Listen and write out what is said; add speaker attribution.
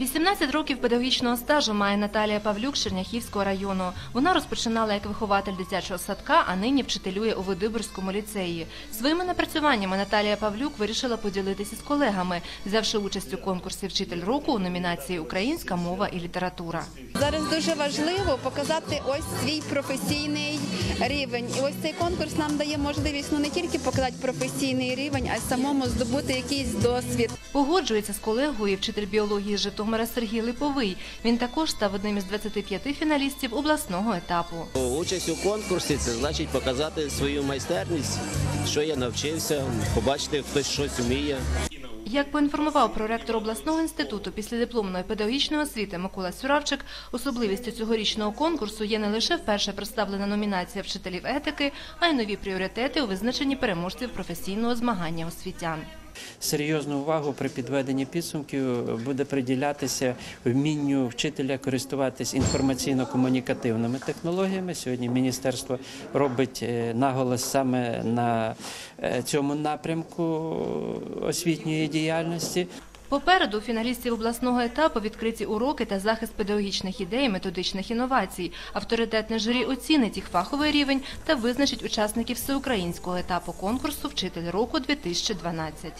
Speaker 1: 18 років педагогічного стажу має Наталія Павлюк з Черняхівського району. Вона розпочинала як вихователь дитячого садка, а нині вчителює у Видиборському ліцеї. Своїми напрацюваннями Наталія Павлюк вирішила поділитися з колегами, взявши участь у конкурсі Вчитель року у номінації Українська мова і література.
Speaker 2: Зараз дуже важливо показати ось свій професійний рівень. І ось цей конкурс нам дає можливість ну не тільки показати професійний рівень, а й самому здобути якийсь досвід.
Speaker 1: Погоджується з колегою вчитель біології з Житомира Сергій Липовий. Він також став одним із 25 фіналістів обласного етапу.
Speaker 3: Участь у конкурсі це значить показати свою майстерність, що я навчився, побачити, хтось щось вміє.
Speaker 1: Як поінформував проректор обласного інституту післядипломної педагогічної освіти Микола Сюравчик, особливістю цьогорічного конкурсу є не лише вперше представлена номінація вчителів етики, а й нові пріоритети у визначенні переможців професійного змагання освітян.
Speaker 4: Серйозну увагу при підведенні підсумків буде приділятися вмінню вчителя користуватись інформаційно-комунікативними технологіями. Сьогодні міністерство робить е, наголос саме на е, цьому напрямку освітньої діяльності.
Speaker 1: Попереду у фіналістів обласного етапу відкриті уроки та захист педагогічних ідей, методичних інновацій. Авторитетне журі оцінить їх фаховий рівень та визначить учасників всеукраїнського етапу конкурсу Вчитель року 2012